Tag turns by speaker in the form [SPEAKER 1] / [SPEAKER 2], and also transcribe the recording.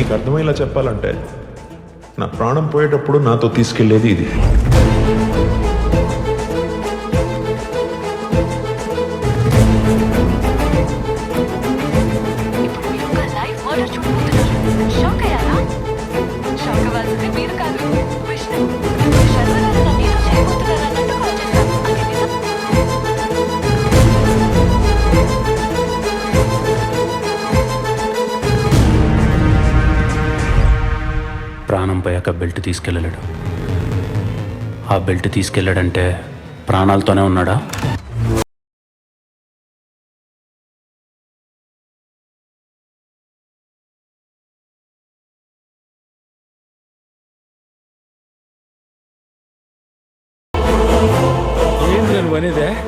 [SPEAKER 1] నీకు అర్థమయ్యేలా చెప్పాలంటే నా ప్రాణం పోయేటప్పుడు నాతో తీసుకెళ్ళేది ఇది.
[SPEAKER 2] ప్రాణం పోయాక బెల్ట్ తీసుకెళ్ళలేడు. ఆ బెల్ట్ తీసుకెళ్ళాడంటే ప్రాణాలతోనే ఉన్నాడా? ఏంది అనేదే?